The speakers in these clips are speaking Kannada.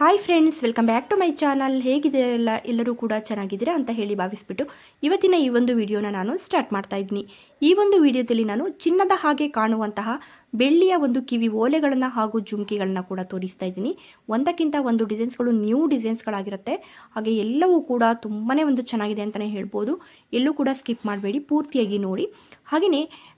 Hi friends welcome back to my channel ಹೇಗಿದೆಯಲ್ಲ ಎಲ್ಲರೂ ಕೂಡ ಚೆನ್ನಾಗಿದ್ದೀರಾ ಅಂತ ಹೇಳಿ ಭಾವಿಸ್ಬಿಟ್ಟು ಇವತ್ತಿನ ಈ ಒಂದು ವಿಡಿಯೋನ ನಾನು ಸ್ಟಾರ್ಟ್ ಮಾಡ್ತಾ ಇದ್ದೀನಿ. ಈ ಒಂದು ವಿಡಿಯೋದಲ್ಲಿ ನಾನು ಚಿನ್ನದ ಹಾಗೆ ಕಾಣುವಂತಹ ಬೆಳ್ಳಿಯ ಒಂದು ಕಿವಿ ಓಲೆಗಳನ್ನು ಹಾಗೂ ಜುಮ್ಕಿಗಳನ್ನ ಕೂಡ ತೋರಿಸ್ತಾ ಇದ್ದೀನಿ. ಒಂದಕ್ಕಿಂತ ಒಂದು ಡಿಸೈನ್ಸ್ಗಳು ನ್ಯೂ ಡಿಸೈನ್ಸ್ಗಳಾಗಿರುತ್ತೆ. ಹಾಗೆ ಎಲ್ಲವೂ ಕೂಡ ತುಂಬಾ ಒಂದು ಚೆನ್ನಾಗಿದೆ ಅಂತಲೇ ಹೇಳ್ಬೋದು. ಎಲ್ಲೂ ಕೂಡ ಸ್ಕಿಪ್ ಮಾಡಬೇಡಿ, ಪೂರ್ತಿಯಾಗಿ ನೋಡಿ. ಹಾಗೆಯೇ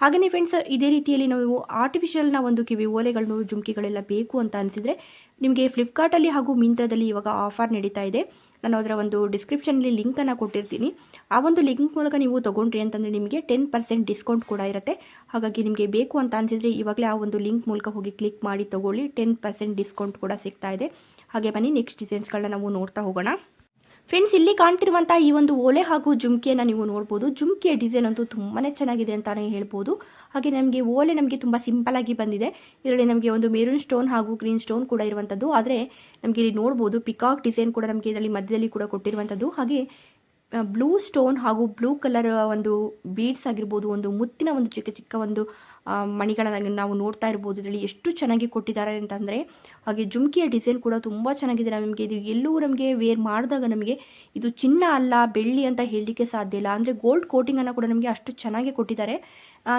ಹಾಗೆಯೇ ಫ್ರೆಂಡ್ಸ್ ಇದೇ ರೀತಿಯಲ್ಲಿ ನಾವು ಆರ್ಟಿಫಿಷಿಯಲ್ನ ಒಂದು ಕಿವಿ ಓಲೆಗಳನ್ನು ಜುಮ್ಕಿಗಳೆಲ್ಲ ಬೇಕು ಅಂತ ಅನಿಸಿದರೆ ನಿಮಗೆ ಫ್ಲಿಪ್ಕಾರ್ಟಲ್ಲಿ ಹಾಗೂ ಮಿಂತ್ರದಲ್ಲಿ ಇವಾಗ ಆಫರ್ ನಡೀತಾ ಇದೆ. ನಾನು ಅದರ ಒಂದು ಡಿಸ್ಕ್ರಿಪ್ಷನಲ್ಲಿ ಲಿಂಕನ್ನು ಕೊಟ್ಟಿರ್ತೀನಿ. ಆ ಒಂದು ಲಿಂಕ್ ಮೂಲಕ ನೀವು ತೊಗೊಂಡ್ರಿ ಅಂತಂದರೆ ನಿಮಗೆ ಟೆನ್ ಪರ್ಸೆಂಟ್ ಡಿಸ್ಕೌಂಟ್ ಕೂಡ ಇರುತ್ತೆ. ಹಾಗಾಗಿ ನಿಮಗೆ ಬೇಕು ಅಂತ ಅನಿಸಿದರೆ ಇವಾಗಲೇ ಆ ಒಂದು ಲಿಂಕ್ ಮೂಲಕ ಹೋಗಿ ಕ್ಲಿಕ್ ಮಾಡಿ ತೊಗೊಳ್ಳಿ ಟೆನ್ ಪರ್ಸೆಂಟ್ ಡಿಸ್ಕೌಂಟ್ ಕೂಡ ಸಿಗ್ತಾ ಇದೆ. ಹಾಗೆ ಬನ್ನಿ ನೆಕ್ಸ್ಟ್ ಡಿಸೈನ್ಸ್ಗಳನ್ನ ನಾವು ನೋಡ್ತಾ ಹೋಗೋಣ. ಫ್ರೆಂಡ್ಸ್ ಇಲ್ಲಿ ಕಾಣ್ತಿರುವಂತಹ ಈ ಒಂದು ಓಲೆ ಹಾಗೂ ಜುಮ್ಕಿಯನ್ನು ನೀವು ನೋಡ್ಬೋದು. ಜುಮ್ಕಿಯ ಡಿಸೈನ್ ಅಂತೂ ತುಂಬಾ ಚೆನ್ನಾಗಿದೆ ಅಂತಲೇ ಹೇಳ್ಬೋದು. ಹಾಗೆ ನಮಗೆ ಓಲೆ ನಮಗೆ ತುಂಬ ಆಗಿ ಬಂದಿದೆ. ಇದರಲ್ಲಿ ನಮಗೆ ಒಂದು ಮೇರೂನ್ ಸ್ಟೋನ್ ಹಾಗೂ ಗ್ರೀನ್ ಸ್ಟೋನ್ ಕೂಡ ಇರುವಂಥದ್ದು ಆದರೆ ನಮಗೆ ಇಲ್ಲಿ ನೋಡ್ಬೋದು ಪಿಕಾಕ್ ಡಿಸೈನ್ ಕೂಡ ನಮಗೆ ಇದರಲ್ಲಿ ಮಧ್ಯದಲ್ಲಿ ಕೂಡ ಕೊಟ್ಟಿರುವಂಥದ್ದು ಹಾಗೆ ಬ್ಲೂ ಸ್ಟೋನ್ ಹಾಗೂ ಬ್ಲೂ ಕಲರ್ ಒಂದು ಬೀಡ್ಸ್ ಆಗಿರ್ಬೋದು, ಒಂದು ಮುತ್ತಿನ ಒಂದು ಚಿಕ್ಕ ಚಿಕ್ಕ ಒಂದು ಮಣಿಗಳನ್ನ ನಾವು ನೋಡ್ತಾ ಇರ್ಬೋದು. ಇದರಲ್ಲಿ ಎಷ್ಟು ಚೆನ್ನಾಗಿ ಕೊಟ್ಟಿದ್ದಾರೆ ಅಂತಂದರೆ, ಹಾಗೆ ಜುಮ್ಕಿಯ ಡಿಸೈನ್ ಕೂಡ ತುಂಬ ಚೆನ್ನಾಗಿದೆ. ನಮಗೆ ಇದು ಎಲ್ಲೂ ನಮಗೆ ವೇರ್ ಮಾಡಿದಾಗ ನಮಗೆ ಇದು ಚಿನ್ನ ಅಲ್ಲ, ಬೆಳ್ಳಿ ಅಂತ ಹೇಳಲಿಕ್ಕೆ ಸಾಧ್ಯ ಇಲ್ಲ. ಅಂದರೆ ಗೋಲ್ಡ್ ಕೋಟಿಂಗನ್ನು ಕೂಡ ನಮಗೆ ಅಷ್ಟು ಚೆನ್ನಾಗಿ ಕೊಟ್ಟಿದ್ದಾರೆ.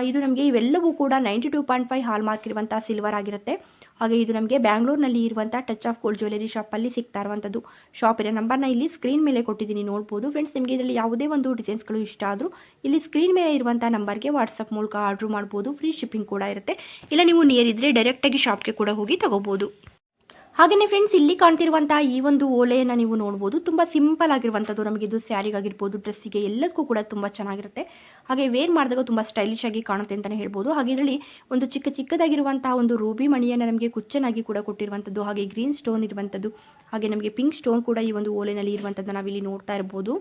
ಇದು ನಮಗೆ ಇವೆಲ್ಲವೂ ಕೂಡ ninety two point five hallmark ಇರುವಂಥ ಸಿಲ್ವರ್ ಆಗಿರುತ್ತೆ. ಹಾಗೆ ಇದು ನಮಗೆ ಬ್ಯಾಂಗ್ಳೂರ್ನಲ್ಲಿ ಇರುವಂಥ ಟಚ್ ಆಫ್ ಗೋಲ್ಡ್ ಜ್ಯುವೆಲರಿ ಶಾಪಲ್ಲಿ ಸಿಗ್ತಾ ಇರುವಂಥದ್ದು ಶಾಪಿನ ನಂಬರ್ನ ಇಲ್ಲಿ ಸ್ಕ್ರೀನ್ ಮೇಲೆ ಕೊಟ್ಟಿದ್ದೀನಿ, ನೋಡ್ಬೋದು. ಫ್ರೆಂಡ್ಸ್ ನಿಮಗೆ ಇದರಲ್ಲಿ ಯಾವುದೇ ಒಂದು ಡಿಸೈನ್ಸ್ಗಳು ಇಷ್ಟ ಆದರೂ ಇಲ್ಲಿ ಸ್ಕ್ರೀನ್ ಮೇಲೆ ಇರುವಂಥ ನಂಬರ್ಗೆ ವಾಟ್ಸಪ್ ಮೂಲಕ ಆರ್ಡ್ರ್ ಮಾಡ್ಬೋದು. ಫ್ರೀ ಶಿಪ್ಪಿಂಗ್ ಕೂಡ ಇರುತ್ತೆ. ಇಲ್ಲ ನೀವು ನಿಯರ್ ಇದ್ದರೆ ಡೈರೆಕ್ಟಾಗಿ ಶಾಪ್ಗೆ ಕೂಡ ಹೋಗಿ ತಗೋಬೋದು. ಹಾಗೆಯೇ ಫ್ರೆಂಡ್ಸ್ ಇಲ್ಲಿ ಕಾಣ್ತಿರುವಂತಹ ಈ ಒಂದು ಓಲೆಯನ್ನು ನೀವು ನೋಡ್ಬೋದು. ತುಂಬ ಸಿಂಪಲ್ ಆಗಿರುವಂಥದ್ದು. ನಮಗೆ ಇದು ಸ್ಯಾರಿಗಾಗಿರ್ಬೋದು ಡ್ರೆಸ್ಸಿಗೆ ಎಲ್ಲದಕ್ಕೂ ಕೂಡ ತುಂಬ ಚೆನ್ನಾಗಿರುತ್ತೆ. ಹಾಗೆ ವೇರ್ ಮಾಡಿದಾಗ ತುಂಬ ಸ್ಟೈಲಿಶ್ ಆಗಿ ಕಾಣುತ್ತೆ ಅಂತಲೇ ಹೇಳ್ಬೋದು. ಹಾಗೆ ಇದರಲ್ಲಿ ಒಂದು ಚಿಕ್ಕ ಚಿಕ್ಕದಾಗಿರುವಂತಹ ಒಂದು ರೂಬಿ ಮಣಿಯನ್ನು ನಮಗೆ ಕುಚ್ಚನಾಗಿ ಕೂಡ ಕೊಟ್ಟಿರುವಂಥದ್ದು. ಹಾಗೆ ಗ್ರೀನ್ ಸ್ಟೋನ್ ಇರುವಂಥದ್ದು. ಹಾಗೆ ನಮಗೆ ಪಿಂಕ್ ಸ್ಟೋನ್ ಕೂಡ ಈ ಒಂದು ಓಲೆನಲ್ಲಿ ಇರುವಂಥದ್ದು ನಾವಿಲ್ಲಿ ನೋಡ್ತಾ ಇರ್ಬೋದು.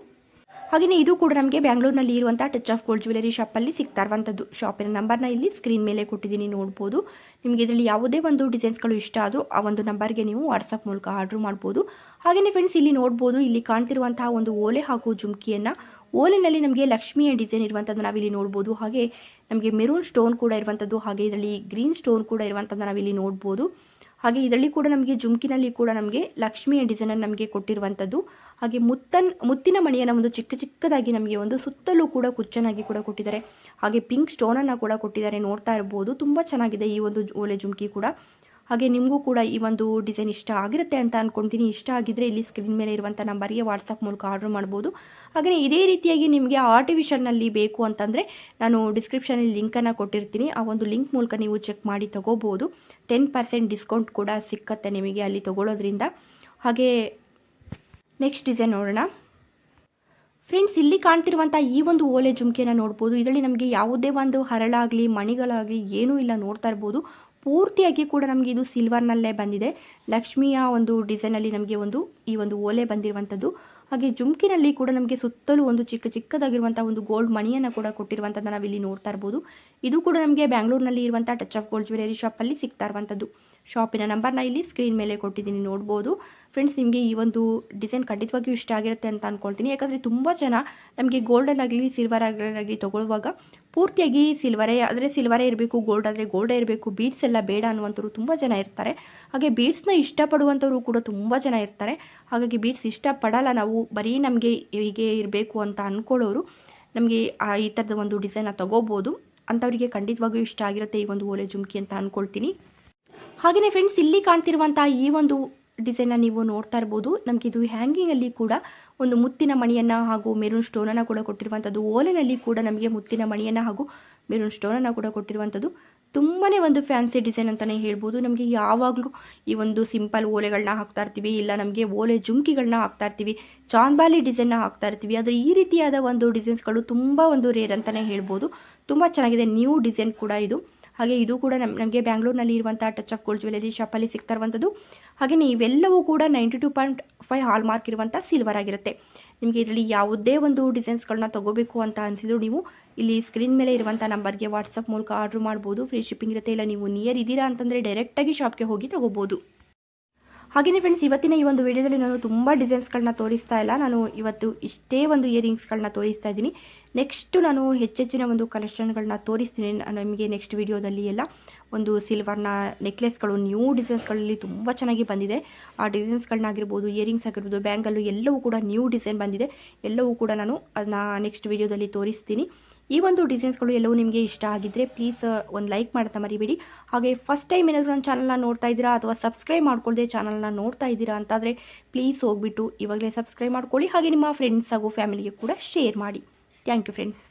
ಹಾಗೆಯೇ ಇದು ಕೂಡ ನಮಗೆ ಬ್ಯಾಂಗ್ಳೂರ್ನಲ್ಲಿ ಇರುವಂಥ ಟಚ್ ಆಫ್ ಗೋಲ್ಡ್ ಜ್ಯುವೆಲರಿ ಶಾಪಲ್ಲಿ ಸಿಗ್ತಾ ಇರುವಂಥದ್ದು ಶಾಪಿನ ನಂಬರ್ನ ಇಲ್ಲಿ ಸ್ಕ್ರೀನ್ ಮೇಲೆ ಕೊಟ್ಟಿದ್ದೀನಿ, ನೋಡ್ಬೋದು. ನಿಮಗೆ ಇದರಲ್ಲಿ ಯಾವುದೇ ಒಂದು ಡಿಸೈನ್ಸ್ಗಳು ಇಷ್ಟ ಆದರೂ ಆ ಒಂದು ನಂಬರ್ಗೆ ನೀವು ವಾಟ್ಸಪ್ ಮೂಲಕ ಆರ್ಡ್ರ್ ಮಾಡ್ಬೋದು. ಹಾಗೆಯೇ ಫ್ರೆಂಡ್ಸ್ ಇಲ್ಲಿ ನೋಡ್ಬೋದು, ಇಲ್ಲಿ ಕಾಣ್ತಿರುವಂತಹ ಒಂದು ಓಲೆ ಹಾಗೂ ಜುಮ್ಕಿಯನ್ನು. ಓಲೆನಲ್ಲಿ ನಮಗೆ ಲಕ್ಷ್ಮಿಯ ಡಿಸೈನ್ ಇರುವಂಥದ್ದು ನಾವಿಲ್ಲಿ ನೋಡ್ಬೋದು. ಹಾಗೆ ನಮಗೆ ಮೆರೂನ್ ಸ್ಟೋನ್ ಕೂಡ ಇರುವಂಥದ್ದು ಹಾಗೆ ಇದರಲ್ಲಿ ಗ್ರೀನ್ ಸ್ಟೋನ್ ಕೂಡ ಇರುವಂಥದ್ದು ನಾವಿಲ್ಲಿ ನೋಡ್ಬೋದು. ಹಾಗೆ ಇದರಲ್ಲಿ ಕೂಡ ನಮಗೆ ಜುಮ್ಕಿನಲ್ಲಿ ಕೂಡ ನಮಗೆ ಲಕ್ಷ್ಮಿಯ ಡಿಸೈನನ್ನು ನಮಗೆ ಕೊಟ್ಟಿರುವಂಥದ್ದು. ಹಾಗೆ ಮುತ್ತನ್, ಮುತ್ತಿನ ಮಣಿಯನ್ನು ಒಂದು ಚಿಕ್ಕ ಚಿಕ್ಕದಾಗಿ ನಮಗೆ ಒಂದು ಸುತ್ತಲೂ ಕೂಡ ಕುಚ್ಚನಾಗಿ ಕೂಡ ಕೊಟ್ಟಿದ್ದಾರೆ. ಹಾಗೆ ಪಿಂಕ್ ಸ್ಟೋನನ್ನು ಕೂಡ ಕೊಟ್ಟಿದ್ದಾರೆ ನೋಡ್ತಾ ಇರ್ಬೋದು. ತುಂಬ ಚೆನ್ನಾಗಿದೆ ಈ ಒಂದು ಓಲೆ ಜುಮ್ಕಿ ಕೂಡ. ಹಾಗೆ ನಿಮಗೂ ಕೂಡ ಈ ಒಂದು ಡಿಸೈನ್ ಇಷ್ಟ ಆಗಿರುತ್ತೆ ಅಂತ ಅಂದ್ಕೊಳ್ತೀನಿ ಇಷ್ಟ ಆಗಿದ್ದರೆ ಇಲ್ಲಿ ಸ್ಕ್ರೀನ್ ಮೇಲೆ ಇರುವಂಥ ನಂಬರ್ಗೆ ವಾಟ್ಸಪ್ ಮೂಲಕ ಆರ್ಡರ್ ಮಾಡ್ಬೋದು. ಹಾಗೆಯೇ ಇದೇ ರೀತಿಯಾಗಿ ನಿಮಗೆ ಆರ್ಟಿಫಿಷಿಯಲ್ನಲ್ಲಿ ಬೇಕು ಅಂತಂದರೆ ನಾನು ಡಿಸ್ಕ್ರಿಪ್ಷನಲ್ಲಿ ಲಿಂಕನ್ನು ಕೊಟ್ಟಿರ್ತೀನಿ. ಆ ಒಂದು ಲಿಂಕ್ ಮೂಲಕ ನೀವು ಚೆಕ್ ಮಾಡಿ ತಗೋಬಹುದು ಟೆನ್ ಪರ್ಸೆಂಟ್ ಡಿಸ್ಕೌಂಟ್ ಕೂಡ ಸಿಕ್ಕತ್ತೆ ನಿಮಗೆ ಅಲ್ಲಿ ತೊಗೊಳೋದ್ರಿಂದ ಹಾಗೆ ನೆಕ್ಸ್ಟ್ ಡಿಸೈನ್ ನೋಡೋಣ. ಫ್ರೆಂಡ್ಸ್ ಇಲ್ಲಿ ಕಾಣ್ತಿರುವಂಥ ಈ ಒಂದು ಓಲೆ ಜುಮ್ಕೆಯನ್ನು ನೋಡ್ಬೋದು. ಇದರಲ್ಲಿ ನಮಗೆ ಯಾವುದೇ ಒಂದು ಹರಳಾಗಲಿ, ಮಣಿಗಳಾಗ್ಲಿ ಏನೂ ಇಲ್ಲ ನೋಡ್ತಾ ಇರ್ಬೋದು. ಪೂರ್ತಿಯಾಗಿ ಕೂಡ ನಮಗೆ ಇದು ಸಿಲ್ವರ್ನಲ್ಲೇ ಬಂದಿದೆ. ಲಕ್ಷ್ಮಿಯ ಒಂದು ಡಿಸೈನಲ್ಲಿ ನಮಗೆ ಒಂದು, ಈ ಒಂದು ಓಲೆ ಬಂದಿರುವಂಥದ್ದು ಹಾಗೆ ಜುಮ್ಕಿನಲ್ಲಿ ಕೂಡ ನಮಗೆ ಸುತ್ತಲೂ ಒಂದು ಚಿಕ್ಕ ಚಿಕ್ಕದಾಗಿರುವಂಥ ಒಂದು ಗೋಲ್ಡ್ ಮಣಿಯನ್ನು ಕೂಡ ಕೊಟ್ಟಿರುವಂಥದ್ದು ನಾವಿಲ್ಲಿ ನೋಡ್ತಾ ಇರ್ಬೋದು. ಇದು ಕೂಡ ನಮಗೆ ಬ್ಯಾಂಗ್ಳೂರ್ನಲ್ಲಿ ಇರುವಂಥ ಟಚ್ ಆಫ್ ಗೋಲ್ಡ್ ಜ್ಯುವೆಲರಿ ಶಾಪಲ್ಲಿ ಸಿಗ್ತಾ ಇರುವಂಥದ್ದು ಶಾಪಿನ ನಂಬರ್ನ ಇಲ್ಲಿ ಸ್ಕ್ರೀನ್ ಮೇಲೆ ಕೊಟ್ಟಿದ್ದೀನಿ, ನೋಡ್ಬೋದು. ಫ್ರೆಂಡ್ಸ್ ನಿಮಗೆ ಈ ಒಂದು ಡಿಸೈನ್ ಖಂಡಿತವಾಗಿಯೂ ಇಷ್ಟ ಆಗಿರುತ್ತೆ ಅಂತ ಅಂದ್ಕೊಳ್ತೀನಿ ಯಾಕಂದರೆ ತುಂಬ ಜನ ನಮಗೆ ಗೋಲ್ಡನ್ ಗೋಲ್ಡಲ್ಲಾಗಲಿ ಸಿಲ್ವರ್ ಆಗಲಿ ತೊಗೊಳ್ಳುವಾಗ ಪೂರ್ತಿಯಾಗಿ ಸಿಲ್ವರೇ ಆದರೆ ಸಿಲ್ವರೇ ಇರಬೇಕು ಗೋಲ್ಡ್ ಆದರೆ ಗೋಲ್ಡೇ ಇರಬೇಕು ಬೀಡ್ಸ್ ಎಲ್ಲ ಬೇಡ ಅನ್ನುವಂಥವ್ರು ತುಂಬ ಜನ ಇರ್ತಾರೆ. ಹಾಗೆ ಬೀಡ್ಸ್ನ ಇಷ್ಟಪಡುವಂಥವ್ರು ಕೂಡ ತುಂಬ ಜನ ಇರ್ತಾರೆ. ಹಾಗಾಗಿ ಬೀಡ್ಸ್ ಇಷ್ಟಪಡಲ್ಲ ನಾವು, ಬರೀ ನಮಗೆ ಹೀಗೆ ಇರಬೇಕು ಅಂತ ಅಂದ್ಕೊಳ್ಳೋರು ನಮಗೆ ಈ ಥರದ ಒಂದು ಡಿಸೈನ ತೊಗೋಬೋದು. ಅಂಥವರಿಗೆ ಖಂಡಿತವಾಗಿಯೂ ಇಷ್ಟ ಆಗಿರುತ್ತೆ ಈ ಒಂದು ಓಲೆ ಜುಮ್ಕಿ ಅಂತ ಅಂದ್ಕೊಳ್ತೀನಿ ಹಾಗೆಯೇ ಫ್ರೆಂಡ್ಸ್ ಇಲ್ಲಿ ಕಾಣ್ತಿರುವಂಥ ಈ ಒಂದು ಡಿಸೈನ್ನ ನೀವು ನೋಡ್ತಾ ಇರ್ಬೋದು. ನಮಗೆ ಇದು ಹ್ಯಾಂಗಿಂಗಲ್ಲಿ ಕೂಡ ಒಂದು ಮುತ್ತಿನ ಮಣಿಯನ್ನು ಹಾಗೂ ಮೆರೂನ್ ಸ್ಟೋನನ್ನು ಕೂಡ ಕೊಟ್ಟಿರುವಂಥದ್ದು ಓಲೆನಲ್ಲಿ ಕೂಡ ನಮಗೆ ಮುತ್ತಿನ ಮಣಿಯನ್ನು ಹಾಗೂ ಮೆರೂನ್ ಸ್ಟೋನನ್ನು ಕೂಡ ಕೊಟ್ಟಿರುವಂಥದ್ದು ತುಂಬಾ ಒಂದು ಫ್ಯಾನ್ಸಿ ಡಿಸೈನ್ ಅಂತಲೇ ಹೇಳ್ಬೋದು. ನಮಗೆ ಯಾವಾಗಲೂ ಈ ಒಂದು ಸಿಂಪಲ್ ಓಲೆಗಳನ್ನ ಹಾಕ್ತಾ ಇರ್ತೀವಿ, ಇಲ್ಲ ನಮಗೆ ಓಲೆ ಜುಮ್ಕಿಗಳನ್ನ ಹಾಕ್ತಾ ಇರ್ತೀವಿ, ಚಾಂದ್ಬಾಲಿ ಡಿಸೈನ್ನ ಹಾಕ್ತಾ ಇರ್ತೀವಿ. ಆದರೆ ಈ ರೀತಿಯಾದ ಒಂದು ಡಿಸೈನ್ಸ್ಗಳು ತುಂಬ ಒಂದು ರೇರ್ ಅಂತಲೇ ಹೇಳ್ಬೋದು. ತುಂಬ ಚೆನ್ನಾಗಿದೆ ನ್ಯೂ ಡಿಸೈನ್ ಕೂಡ ಇದು. ಹಾಗೆ ಇದು ಕೂಡ ನಮ್, ನಮಗೆ ಬ್ಯಾಂಗ್ಳೂರ್ನಲ್ಲಿ ಇರುವಂಥ ಟಚ್ ಆಫ್ ಗೋಲ್ಡ್ ಜ್ಯುವೆಲರಿ ಶಾಪಲ್ಲಿ ಸಿಗ್ತಾ ಇರುವಂಥದ್ದು ಹಾಗೆಯೇ ಇವೆಲ್ಲವೂ ಕೂಡ ninety two point five hallmark ಇರುವಂಥ ಸಿಲ್ವರ್ ಆಗಿರುತ್ತೆ. ನಿಮಗೆ ಇದರಲ್ಲಿ ಯಾವುದೇ ಒಂದು ಡಿಸೈನ್ಸ್ಗಳನ್ನ ತೊಗೋಬೇಕು ಅಂತ ಅನಿಸಿದ್ರು ನೀವು ಇಲ್ಲಿ ಸ್ಕ್ರೀನ್ ಮೇಲೆ ಇರುವಂಥ ನಂಬರ್ಗೆ ವಾಟ್ಸಪ್ ಮೂಲಕ ಆರ್ಡ್ರ್ ಮಾಡ್ಬೋದು. ಫ್ರೀ ಶಿಪ್ಪಿಂಗ್ ಇರುತ್ತೆ. ಇಲ್ಲ, ನೀವು ನಿಯರ್ ಇದ್ದೀರಾ ಅಂತಂದರೆ ಡೈರೆಕ್ಟಾಗಿ ಶಾಪ್ಗೆ ಹೋಗಿ ತೊಗೋಬೋದು. ಹಾಗೆಯೇ ಫ್ರೆಂಡ್ಸ್ ಇವತ್ತಿನ ಈ ಒಂದು ವಿಡಿಯೋದಲ್ಲಿ ನಾನು ತುಂಬ ಡಿಸೈನ್ಸ್ಗಳನ್ನ ತೋರಿಸ್ತಾ ಇಲ್ಲ. ನಾನು ಇವತ್ತು ಇಷ್ಟೇ ಒಂದು ಇಯರಿಂಗ್ಸ್ಗಳನ್ನ ತೋರಿಸ್ತಾ ಇದ್ದೀನಿ. ನೆಕ್ಸ್ಟು ನಾನು ಹೆಚ್ಚೆಚ್ಚಿನ ಒಂದು ಕಲೆಕ್ಷನ್ಗಳನ್ನ ತೋರಿಸ್ತೀನಿ. ನಮಗೆ ನೆಕ್ಸ್ಟ್ ವಿಡಿಯೋದಲ್ಲಿ ಎಲ್ಲ ಒಂದು ಸಿಲ್ವರ್ನ ನೆಕ್ಲೆಸ್ಗಳು ನ್ಯೂ ಡಿಸೈನ್ಸ್ಗಳಲ್ಲಿ ತುಂಬ ಚೆನ್ನಾಗಿ ಬಂದಿದೆ. ಆ ಡಿಸೈನ್ಸ್ಗಳನ್ನಾಗಿರ್ಬೋದು ಇಯರಿಂಗ್ಸ್ ಆಗಿರ್ಬೋದು ಬ್ಯಾಂಗಲ್ಲು ಎಲ್ಲವೂ ಕೂಡ ನ್ಯೂ ಡಿಸೈನ್ ಬಂದಿದೆ. ಎಲ್ಲವೂ ಕೂಡ ನಾನು ಅದನ್ನ ನೆಕ್ಸ್ಟ್ ವಿಡಿಯೋದಲ್ಲಿ ತೋರಿಸ್ತೀನಿ. ಈ ಒಂದು ಡಿಸೈನ್ಸ್ಗಳು ಎಲ್ಲವೂ ನಿಮಗೆ ಇಷ್ಟ ಆಗಿದ್ದರೆ ಪ್ಲೀಸ್ ಒಂದು ಲೈಕ್ ಮಾಡ್ತಾ ಮರಿಬೇಡಿ. ಹಾಗೆ ಫಸ್ಟ್ ಟೈಮ್ ಏನಾದರೂ ನನ್ನ ಚಾನಲ್ನ ನೋಡ್ತಾ ಇದ್ದೀರಾ ಅಥವಾ ಸಬ್ಸ್ಕ್ರೈಬ್ ಮಾಡ್ಕೊಳ್ಳದೆ ಚಾನಲ್ನ ನೋಡ್ತಾ ಇದ್ದೀರಾ ಅಂತಾದರೆ ಪ್ಲೀಸ್ ಹೋಗ್ಬಿಟ್ಟು ಇವಾಗಲೇ ಸಬ್ಸ್ಕ್ರೈಬ್ ಮಾಡ್ಕೊಳ್ಳಿ. ಹಾಗೆ ನಿಮ್ಮ ಫ್ರೆಂಡ್ಸ್ ಹಾಗೂ ಫ್ಯಾಮಿಲಿಗೆ ಕೂಡ ಶೇರ್ ಮಾಡಿ. Thank you friends